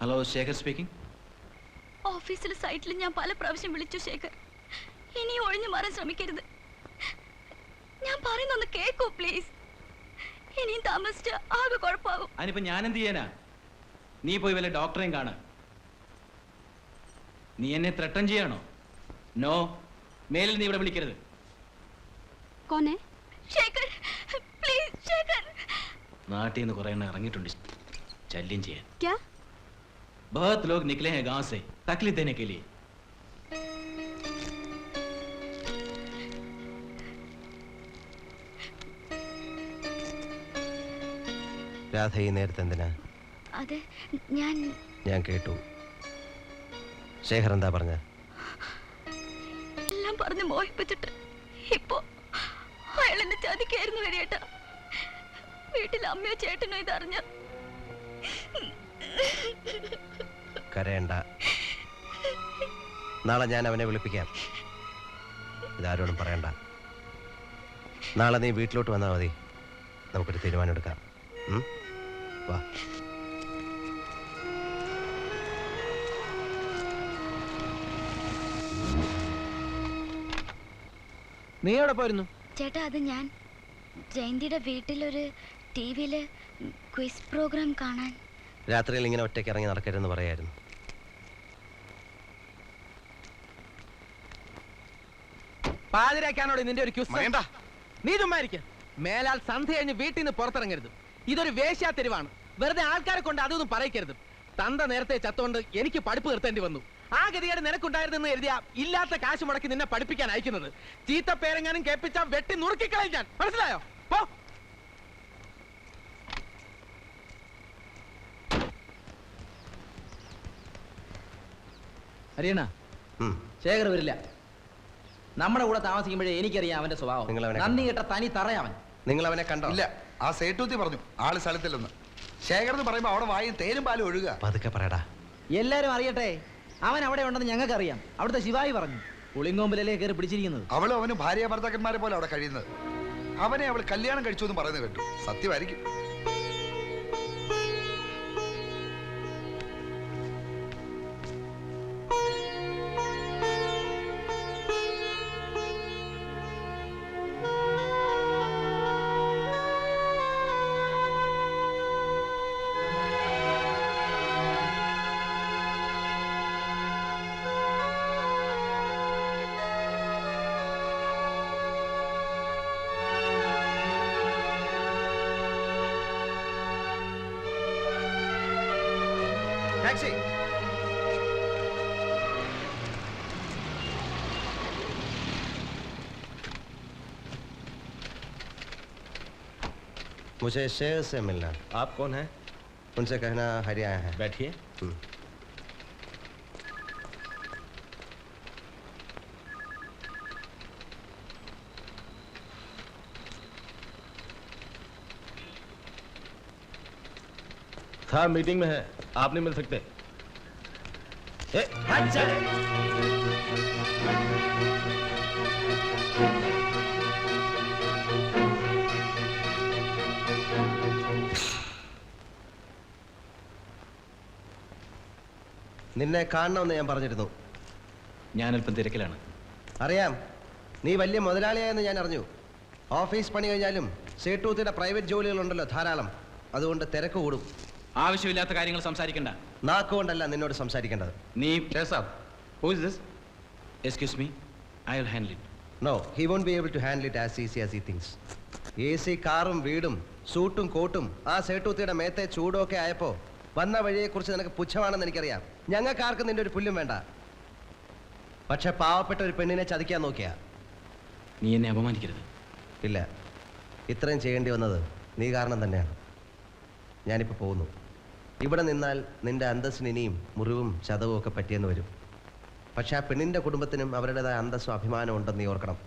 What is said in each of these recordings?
Hello Shekhar speaking ഓഫീസിൽ സൈറ്റിൽ ഞാൻ പല പ്രാവശ്യം വിളിച്ചു ശേഖർ ഇനി ഒഴിഞ്ഞു മാറാൻ ശ്രമിക്കരുത്. ഞാൻ പറയുന്നൊന്ന് കേക്കൂ പ്ലീസ് ഇനിയും താമസിച്ച് ആകെ കുഴപ്പമാകും അനിപ്പോ ഞാൻ എന്ത് ചെയ്യാനാ? നീ പോയി വല്ല ഡോക്ടറേയും കാണ. നീ എന്നെ ത്രട്ടൻ ചെയ്യാണോ? നോ മേലിൽ നീ ഇവിടെ വിളിക്കരുത്. കോനെ? ശേഖർ പ്ലീസ് ശേഖർ നാട്ടിൽ നിന്ന് കുറെ എണ്ണം ഇറങ്ങിയിട്ടുണ്ട്. ശല്യം ചെയ്യാൻ. बहुत लोग निकले हैं गांव से तकलीफ देने के लिए രാധ ഈ നേരത്തെ എന്തിനാ അത് ഞാൻ ഞാൻ കേട്ടു ശേഖർ എന്താ പറഞ്ഞ എല്ലാം പറഞ്ഞ് മോഹിപ്പിച്ചിട്ട് ഇപ്പോ അയാൾ എന്നെ ചതിക്കായിരുന്നു വരിയേട്ടാ വീട്ടിൽ അമ്മയോ ചേട്ടനോ ഇതറിഞ്ഞ കരയണ്ട. നാളെ ഞാൻ അവനെ വിളിപ്പിക്കാം. ഇതാരോടും പറയണ്ട. നാളെ നീ വീട്ടിലോട്ട് വന്നാൽ മതി. നമുക്കൊരു തീരുമാനം എടുക്കാം വാ. നീ എവിടെ പോയിരുന്നു? ചേട്ടാ അത് ഞാൻ. ജയന്തിയുടെ വീട്ടിലൊരു ടി വിയിൽ ക്വിസ് പ്രോഗ്രാം കാണാൻ. രാത്രിയിൽ ഇങ്ങനെ ഒറ്റയ്ക്ക് ഇറങ്ങി നടക്കരുതെന്ന് പറയായിരുന്നു. പാതിരാക്കാനോട് നിന്റെ ഒരു ക്യൂസ്. വേണ്ട നീ ചുമ്മാരിക്ക മേലാൽ സന്ധ്യ കഴിഞ്ഞ് വീട്ടിൽ നിന്ന് പുറത്തിറങ്ങരുത്. ഇതൊരു വേശ്യാ തെരുവാണ് വെറുതെ ആൾക്കാരെ കൊണ്ട് അതൊന്നും പറയിക്കരുത്. തന്ത നേരത്തെ ചത്തോണ്ട് എനിക്ക് പഠിപ്പ് നിർത്തേണ്ടി വന്നു. ആ ഗതികേട് നിനക്കുണ്ടായിരുന്നെന്ന് എഴുതിയ ഇല്ലാത്ത കാശ് മുടക്കി നിന്നെ പഠിപ്പിക്കാൻ അയക്കുന്നത്. ചീത്ത പേരെങ്ങാനും കേൾപ്പിച്ചാൽ വെട്ടി നുറുക്കിക്കളയും ഞാൻ. മനസ്സിലായോ? പോ. ഹരിയണ്ണ ഉം. ശേഖർ വരില്ല. നമ്മുടെ കൂടെ താമസിക്കുമ്പോഴേ എനിക്കറിയാം അവന്റെ സ്വഭാവം. നന്ദി കേട്ട തനി തറയാവൻ. നിങ്ങൾ അവനെ കണ്ടോ? ഇല്ല ആ സേട്ടൂത്തി പറഞ്ഞു ആൾ സ്ഥലത്തില്ലെന്ന്. ശേഖർ എന്ന് പറയുമ്പോ അവിടെ വായി തേനും പാലും ഒഴുകുക പതുക്കെ പറയടാ. എല്ലാരും അറിയട്ടെ അവൻ അവിടെ ഉണ്ടെന്ന് ഞങ്ങൾക്ക് അറിയാം അവിടുത്തെ ശിവായി പറഞ്ഞു. പുളിങ്കോമ്പിലല്ലേ കയറി പിടിച്ചിരിക്കുന്നത്? അവളും അവനും ഭാര്യ ഭർത്താക്കന്മാരെ പോലെ അവിടെ കഴിയുന്നത്. അവനെ അവൾ കല്യാണം കഴിച്ചു എന്ന് പറയുന്നത് കേട്ടു. സത്യമായിരിക്കും. मुझे शेर से मिलना। आप कौन हैं? उनसे कहना हरियाणा है। बैठिए। हम्म। हम्म। था मीटिंग में है आप नहीं मिल सकते ए, हट चले। നിന്നെ കാണണമെന്ന് ഞാൻ പറഞ്ഞിരുന്നു ഞാൻ അല്പം തിരക്കിലാണ് അറിയാം നീ വലിയ മുതലാളിയായെന്ന് ഞാൻ അറിഞ്ഞു ഓഫീസ് പണി കഴിഞ്ഞാലും സേട്ടൂത്തിയുടെ പ്രൈവറ്റ് ജോലികളുണ്ടല്ലോ ധാരാളം അതുകൊണ്ട് തിരക്ക് കൂടും ആവശ്യമില്ലാത്ത കാര്യങ്ങൾ സംസാരിക്കണ്ട. നാക്കുകൊണ്ടല്ല നിന്നോട് സംസാരിക്കേണ്ടത്. നീ excuse me I will handle it no he won't be able to handle it as easy as ഈ തിങ്സ് എ സി കാറും വീടും സൂട്ടും കോട്ടും ആ സേട്ടൂത്തിയുടെ മേത്തെ ചൂടും ഒക്കെ ആയപ്പോ വന്ന വഴിയെക്കുറിച്ച് നിനക്ക് പുച്ഛമാണെന്ന് എനിക്കറിയാം. ഞങ്ങൾക്ക് ആർക്കും നിന്റെ ഒരു പുല്ലും വേണ്ട. പക്ഷെ പാവപ്പെട്ട ഒരു പെണ്ണിനെ ചതിക്കാൻ നോക്കിയാ. നീ എന്നെ അപമാനിക്കരുത്. ഇല്ല ഇത്രയും ചെയ്യേണ്ടി വന്നത് നീ കാരണം തന്നെയാണ്. ഞാനിപ്പോൾ പോകുന്നു. ഇവിടെ നിന്നാൽ നിന്റെ അന്തസ്സിന് ഇനിയും മുറിവും ചതവും ഒക്കെ പറ്റിയെന്ന് വരും. പക്ഷെ ആ പെണ്ണിന്റെ കുടുംബത്തിനും അവരുടേതായ അന്തസ്സും അഭിമാനം ഉണ്ടെന്ന് നീ ഓർക്കണം.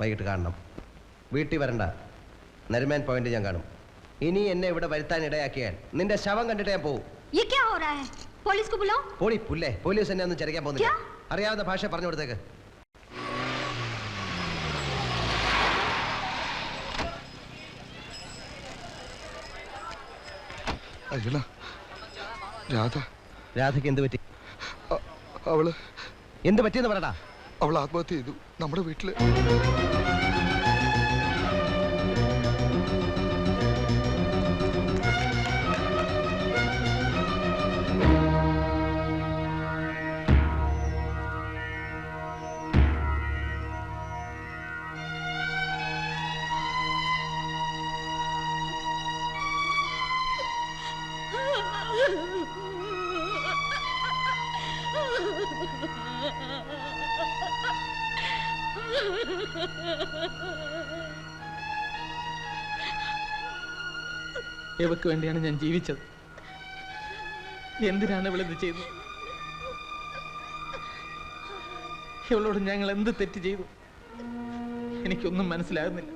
വൈകിട്ട് കാണണം. വീട്ടിൽ വരണ്ട. നരിമാൻ പോയിന്റ് ഞാൻ കാണും. ഇനി എന്നെ ഇവിടെ വരുത്താൻ ഇടയാക്കിയാൽ നിന്റെ ശവം കണ്ടിട്ട് ഞാൻ പോകും പോലീസ് എന്നെ ഒന്നും ചെറിയാൻ പോകുന്നില്ല. അറിയാവുന്ന ഭാഷ പറഞ്ഞു കൊടുത്തേക്ക്. അയ്യോ രാധ. രാധയ്ക്ക് എന്ത് പറ്റി? അവൾ എന്ത് പറ്റിയെന്ന് പറയടാ അവൾ ആത്മഹത്യ ചെയ്തു. നമ്മുടെ വീട്ടിൽ. ഇവക്ക് വേണ്ടിയാണ് ഞാൻ ജീവിച്ചത്. എന്തിനാണ് ഇവളിത് ചെയ്തത് ഇവളോട് ഞങ്ങൾ എന്ത് തെറ്റ് ചെയ്തു? എനിക്കൊന്നും മനസ്സിലാകുന്നില്ല.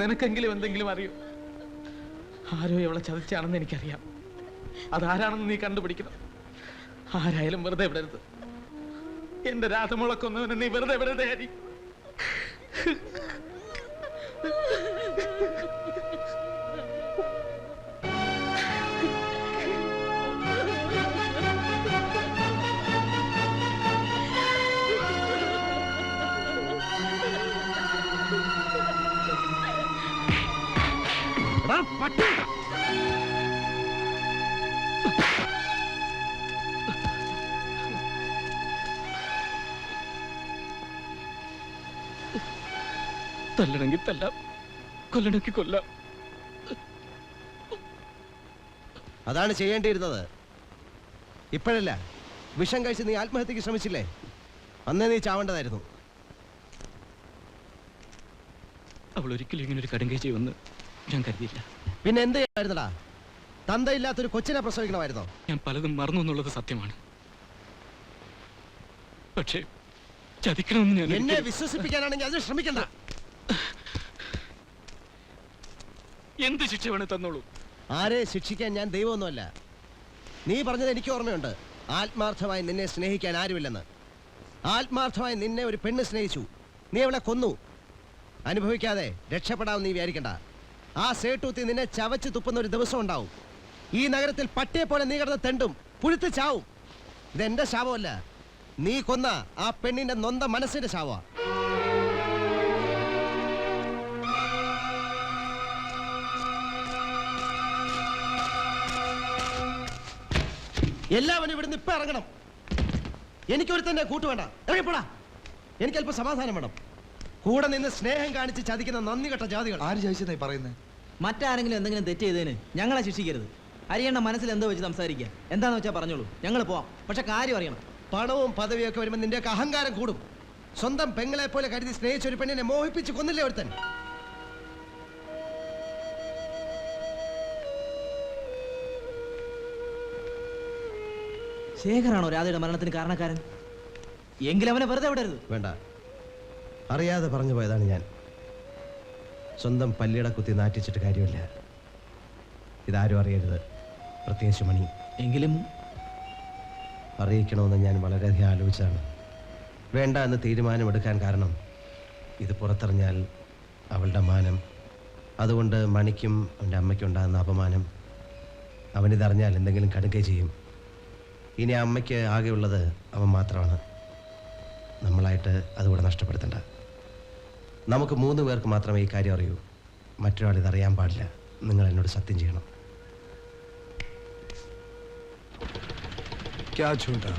നിനക്കെങ്കിലും എന്തെങ്കിലും അറിയൂ? ആരോ ഇവളെ ചതിച്ചാണെന്ന് എനിക്കറിയാം. അതാരാണെന്ന് നീ കണ്ടുപിടിക്കണം. ആരായാലും വെറുതെ വിടരുത്. എന്റെ രാധമുളക്കൊന്നവനെ നീ വെറുതെ വിടരുത് ഹരി. பட்டு. തല്ലണമെങ്കിൽ തല്ലാം. കൊല്ലണമെങ്കിൽ കൊല്ലാം. അതാണ് ചെയ്യേണ്ടിയിരുന്നത്. ഇപ്പോഴല്ല വിഷം കഴിച്ച് നീ ആത്മഹത്യക്ക് ശ്രമിച്ചില്ലേ? അന്നേ നീ ചാവേണ്ടതായിരുന്നു. അവൾ ഒരിക്കലും ഇങ്ങനെ ഒരു കടുങ്കൈ ചെയ്യുമെന്ന് ഞാൻ കരുതിയില്ല. പിന്നെ എന്ത് ചെയ്യാമായിരുന്നടാ? തന്തയില്ലാത്തൊരു കൊച്ചിനെ പ്രസവിക്കണമായിരുന്നോ? ഞാൻ പലതും മറന്നു എന്നുള്ളത് സത്യമാണ്. പക്ഷേ ചതിക്കണമെന്ന് ഞാൻ എന്നെ വിശ്വസിപ്പിക്കാനാണെങ്കിൽ അതിന് ശ്രമിക്കണ്ട. എന്ത് ശിക്ഷ വേണേ തന്നോളൂ. ആരെ ശിക്ഷിക്കാൻ ഞാൻ ദൈവമൊന്നുമല്ല. നീ പറഞ്ഞത് എനിക്ക് ഓർമ്മയുണ്ട്. ആത്മാർത്ഥമായി നിന്നെ സ്നേഹിക്കാൻ ആരുമില്ലെന്ന്. ആത്മാർത്ഥമായി നിന്നെ ഒരു പെണ്ണ് സ്നേഹിച്ചു. നീ അവളെ കൊന്നു. അനുഭവിക്കാതെ രക്ഷപ്പെടാമെന്ന് നീ വിചാരിക്കണ്ട. ആ സേട്ടൂത്തി നിന്നെ ചവച്ച് തുപ്പുന്ന ഒരു ദിവസം ഉണ്ടാവും. ഈ നഗരത്തിൽ പട്ടിയെ പോലെ നീ കിടന്ന് തെണ്ടും പുഴുത്ത് ചാവും. ഇതെന്റെ ശാപമല്ല. നീ കൊന്ന ആ പെണ്ണിന്റെ നൊന്ത മനസ്സിന്റെ ശാവ എല്ലാവരും ഇവിടുന്ന് ഇപ്പൊ ഇറങ്ങണം. എനിക്കൊരു തന്നെ കൂട്ടുവേണ്ട ഇറങ്ങിപ്പോടാ എനിക്ക് അല്പം സമാധാനം വേണം. കൂടെ നിന്ന് സ്നേഹം കാണിച്ച് ചതിക്കുന്ന നന്ദി കെട്ട ജാതികൾ. ആര് ചോദിച്ചതായി പറയുന്നത് മറ്റാരെങ്കിലും എന്തെങ്കിലും തെറ്റ് ചെയ്തതിന് ഞങ്ങളെ ശിക്ഷിക്കരുത്. അരിയണ്ണ മനസ്സിൽ എന്തോ വെച്ച് സംസാരിക്കുക എന്താന്ന് വെച്ചാൽ പറഞ്ഞോളൂ. ഞങ്ങൾ പോവാം. പക്ഷെ കാര്യം അറിയണം. പണവും പദവിയൊക്കെ വരുമ്പോൾ നിന്റെയൊക്കെ അഹങ്കാരം കൂടും. സ്വന്തം പെങ്ങളെ പോലെ കരുതി സ്നേഹിച്ച ഒരു പെണ്ണിനെ മോഹിപ്പിച്ച് കൊന്നില്ലേ ഒരുത്തൻ? ശേഖരാണോ രാധയുടെ മരണത്തിന് കാരണക്കാരൻ? എങ്കിലും അവനെ വെറുതെ വിടരുത്. വേണ്ട. അറിയാതെ പറഞ്ഞു പോയതാണ് ഞാൻ. സ്വന്തം പല്ലിട കുത്തി നാറ്റിച്ചിട്ട് കാര്യമില്ല. ഇതാരും അറിയരുത്. പ്രത്യേകിച്ച് മണി. എങ്കിലും അറിയിക്കണമെന്ന് ഞാൻ വളരെയധികം ആലോചിച്ചാണ് വേണ്ട എന്ന് തീരുമാനമെടുക്കാൻ കാരണം ഇത് പുറത്തറിഞ്ഞാൽ അവളുടെ മാനം. അതുകൊണ്ട് മണിക്കും അവന്റെ അമ്മയ്ക്കും ഉണ്ടാകുന്ന അപമാനം അവനിതറിഞ്ഞാൽ എന്തെങ്കിലും കടുക്കുകയും ചെയ്യും. ഇനി അമ്മയ്ക്ക് ആകെയുള്ളത് അവൻ മാത്രമാണ് നമ്മളായിട്ട് അതുകൂടെ നഷ്ടപ്പെടുത്തണ്ട നമുക്ക് മൂന്ന് പേർക്ക് മാത്രമേ ഈ കാര്യം അറിയൂ മറ്റൊരാൾ ഇതറിയാൻ പാടില്ല നിങ്ങൾ എന്നോട് സത്യം ചെയ്യണം क्या छोटा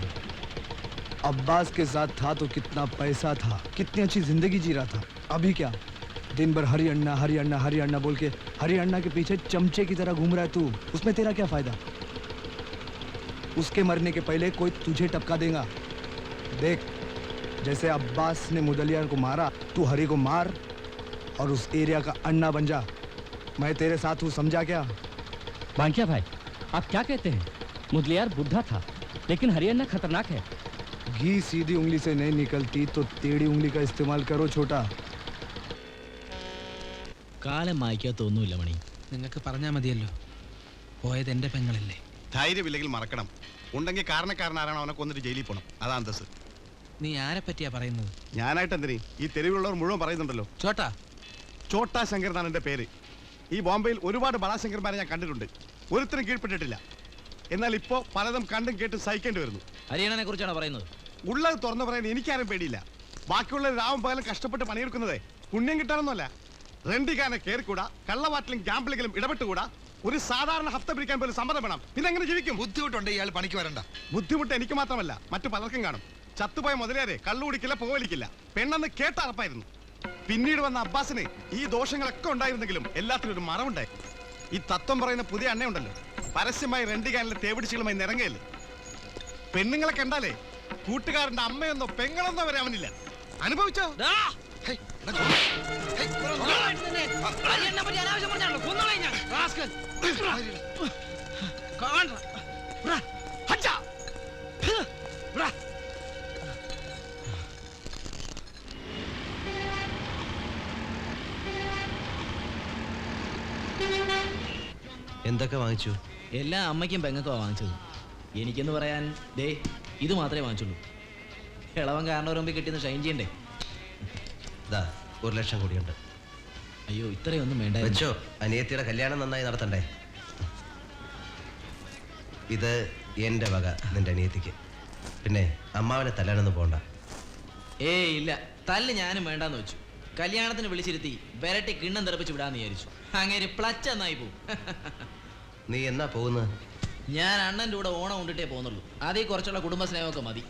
अब्बास के साथ था तो कितना पैसा था कितनी अच्छी जिंदगी जी रहा था अभी क्या दिन भर हरी अन्ना हरी अन्ना हरी अन्ना बोल के हरी अन्ना के पीछे चमचे की तरह घूम रहा है तू उसमें तेरा क्या फायदा उसके मरने के पहले कोई तुझे टपका देगा देख जैसे अब्बास ने मुदलियार को मारा तू हरी को मार और उस एरिया का अन्ना बन जा मैं तेरे साथ हूँ समझा क्या बांकिया भाई आप क्या कहते हैं मुदलियार बुढ़ा था लेकिन हरियाणा खतरनाक है घी सीधी उंगली से नहीं निकलती तो टेढ़ी उंगली का इस्तेमाल करो छोटा കാലം മായ്ക്കാത്തൊന്നുമില്ല മണി നിങ്ങൾക്ക് പറഞ്ഞാൽ മതിയല്ലോ പോയത് എന്റെ പെങ്ങളല്ലേ ധൈര്യമില്ലെങ്കിൽ മറക്കണം. ഉണ്ടെങ്കിൽ കാരണക്കാരനാരാണോ അവനെ കൊന്നിട്ട് ജയിലിൽ പോകണം അതാ അന്തസ് നീ ആരെ പറ്റിയാ പറയുന്നത്? ഞാനായിട്ട് എന്തിനീ? ഈ തെരുവിലുള്ളവർ മുഴുവൻ പറയുന്നുണ്ടല്ലോ. ചോട്ടാ. ചോട്ടാ ശങ്കർ എന്നാണ് എന്റെ പേര്. ഈ ബോംബെയിൽ ഒരുപാട് ബളാശങ്കർമാരെ ഞാൻ കണ്ടിട്ടുണ്ട്. ഒരുത്തരും കീഴ്പ്പെട്ടിട്ടില്ല. എന്നാൽ ഇപ്പോ പലതും കണ്ടും കേട്ടും സഹിക്കേണ്ടി വരുന്നു. ഹരിയണ്ണനെ കുറിച്ചാണ് പറയുന്നത്? ഉള്ളത് തുറന്നു പറയാൻ എനിക്കാരും പേടിയില്ല. ബാക്കിയുള്ള രാവും പകലും കഷ്ടപ്പെട്ട് പണിയെടുക്കുന്നതേ. പുണ്യം കിട്ടാനൊന്നുമല്ല. റെണ്ടിക്കാരനെ കയറിക്കൂടാ കള്ളവാറ്റിലും ഗ്യാമ്പിളിങ്ങിലും ഇടപെട്ടുകൂടാ. ഒരു സാധാരണ ഹഫ്ത പിടിക്കാൻ പോലും സമ്മതം വേണം. പിന്നെ എങ്ങനെ ജീവിക്കും? ബുദ്ധിമുട്ടുണ്ട് ഇയാൾ പണിക്ക് വരണ്ട. ബുദ്ധിമുട്ട് എനിക്ക് മാത്രമല്ല മറ്റു പലർക്കും കാണും. ചത്തുപോയ മുതലേറെ കള്ളു കുടിക്കില്ല പുകവലിക്കില്ല പെണ്ണെന്ന് കേട്ട അറപ്പായിരുന്നു. പിന്നീട് വന്ന അബ്ബാസിന് ഈ ദോഷങ്ങളൊക്കെ ഉണ്ടായിരുന്നെങ്കിലും എല്ലാത്തിനും ഒരു മറവുണ്ടായി. ഈ തത്വം പറയുന്ന പുതിയ എണ്ണയുണ്ടല്ലോ. പരസ്യമായി റെണ്ടിക്കാനിലെ തേവിടിച്ചുകളുമായി നിറങ്ങയല്ലേ പെണ്ണുങ്ങളെ കണ്ടാലേ കൂട്ടുകാരന്റെ അമ്മയൊന്നോ പെങ്ങളൊന്നോ വരെ അവനില്ല. അനുഭവിച്ചോ? എന്തൊക്കെ വാങ്ങിച്ചു? എല്ലാ അമ്മയ്ക്കും പെങ്ങൊക്കെ വാങ്ങിച്ചത്. എനിക്കെന്ന് പറയാൻ ദേ ഇത് മാത്രമേ വാങ്ങിച്ചുള്ളൂ. ഇളവൻ മുമ്പിൽ കിട്ടിയെന്ന് ഷൈൻ ചെയ്യണ്ടേ? ഒരു ലക്ഷം കൂടിയുണ്ട് അയ്യോ ഇത്രയൊന്നും വേണ്ട വെച്ചോ അനിയത്തിയുടെ കല്യാണം നന്നായി നടത്തണ്ടേ ഇത് എൻ്റെ വക നിന്റെ അനിയത്തിക്ക് പിന്നെ അമ്മാവനെ തല്ലാനൊന്നും പോണ്ട ഏയ് ഇല്ല തല്ല് ഞാനും വേണ്ടാന്ന് വെച്ചു കല്യാണത്തിന് വിളിച്ചിരുത്തി വരട്ടി കിണ്ണം തെറപ്പിച്ച് വിടാന്ന് വിചാരിച്ചു അങ്ങേര് പ്ലച്ച് എന്നായി പോവും നീ എന്നാ പോകുന്നത് ഞാൻ അണ്ണൻ്റെ കൂടെ ഓണം കൊണ്ടിട്ടേ പോകുന്നുള്ളൂ അതീ കുറച്ചുള്ള കുടുംബ സ്നേഹമൊക്കെ മതി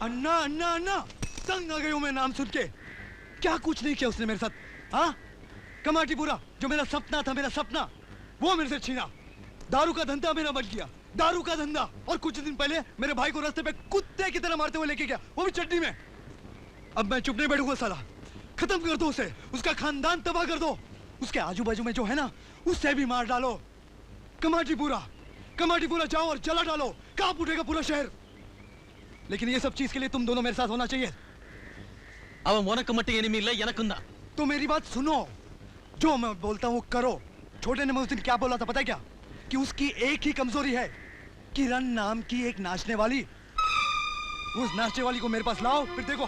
अन्ना अन्ना अन्ना तंग आ गई हूं मैं नाम सुन के क्या कुछ नहीं किया उसने मेरे साथ? हाँ? कमाटी पूरा, जो मेरा सपना था, मेरा सपना, वो मेरे से छीना। दारू का धंधा मेरा बच गया। दारू का धंधा। और कुछ दिन पहले मेरे भाई को रास्ते पे कुत्ते की तरह मारते हुए लेके गया, वो भी चटनी में। अब मैं चुप नहीं बैठूँगा साला। खत्म कर दो उसे। उसका खानदान तबाह कर दो। उसके आजू बाजू में जो है ना, उससे भी मार डालो। कमाटी पूरा। कमाटी पूरा जाओ और जला डालो। काँप उठेगा पूरा शहर। लेकिन ये सब चीज़ के लिए तुम दोनों मेरे साथ होना चाहिए। அவன் वनक மட்டும் एनिमी இல்லை எனக்கும் தான் तो मेरी बात सुनो। जो मैं बोलता हूँ करो। छोटे ने मैं उस दिन क्या बोला था पता है क्या? कि उसकी एक ही कमज़ोरी है किरण नाम की एक नाचने वाली उस नाचने वाली को मेरे पास लाओ फिर देखो।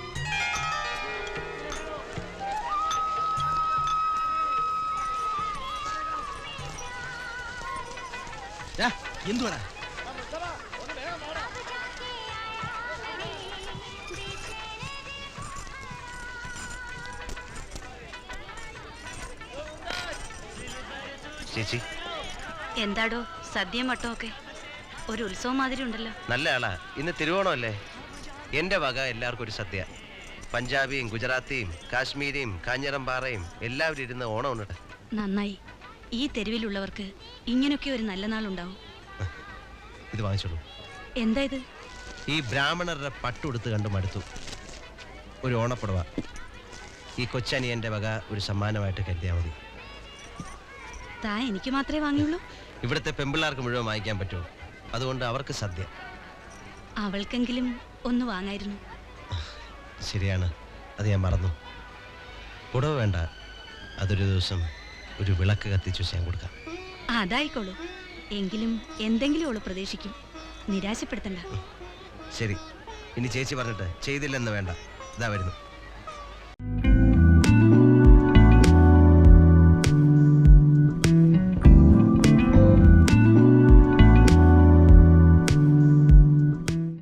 हिंदू ചേച്ചി. എന്താടോ സദ്യയും വട്ടമൊക്കെ ഒരു ഉത്സവം മാതിരി ഉണ്ടല്ലോ. നല്ല ആളാ. ഇന്ന് തിരുവോണമല്ലേ? എന്റെ വക എല്ലാവർക്കും ഒരു സദ്യ. പഞ്ചാബിയും ഗുജറാത്തിയും കാശ്മീരിയും കാഞ്ഞിറംപാറയും എല്ലാവരും ഇരുന്ന് ഓണം ഉണ്ടിട്ട് നന്നായി. ഈ തെരുവിലുള്ളവർക്ക് ഇങ്ങനൊക്കെ ഒരു നല്ല നാളുണ്ടാവും. ഇത് വാങ്ങിച്ചോളൂ. എന്താ ഇത്? ഈ ബ്രാഹ്മണരുടെ പട്ടുടുത്ത് കണ്ടു മടുത്തു. ഒരു ഓണപ്പുടവ. ഈ കൊച്ചനിയന്റെ വക ഒരു സമ്മാനമായിട്ട് കരുതിയാൽ മതി. താ എനിക്ക് മാത്രമേ വാങ്ങിയുള്ളൂ. ഇവിടുത്തെ പെമ്പിള്ളാർക്ക് മുഴുവൻ വാങ്ങിക്കാൻ പറ്റുമോ? അതുകൊണ്ട് അവർക്ക് സദ്യ. അവൾക്കെങ്കിലും ഒന്ന് വാങ്ങായിരുന്നു. ശരിയാണ്. അത് ഞാൻ മറന്നു. പുടവ വേണ്ട. അതൊരു ദിവസം ഒരു വിളക്ക് കത്തിച്ചു ഞാൻ കൊടുക്കാം. അതായിക്കോളൂ. എങ്കിലും എന്തെങ്കിലും അവൾ പ്രതീക്ഷിക്കും. നിരാശപ്പെടുത്തണ്ട. ശരി. ഇനി ചേച്ചി പറഞ്ഞിട്ട് ചെയ്തില്ലെന്ന് വേണ്ട. ഇതാ വരുന്നു.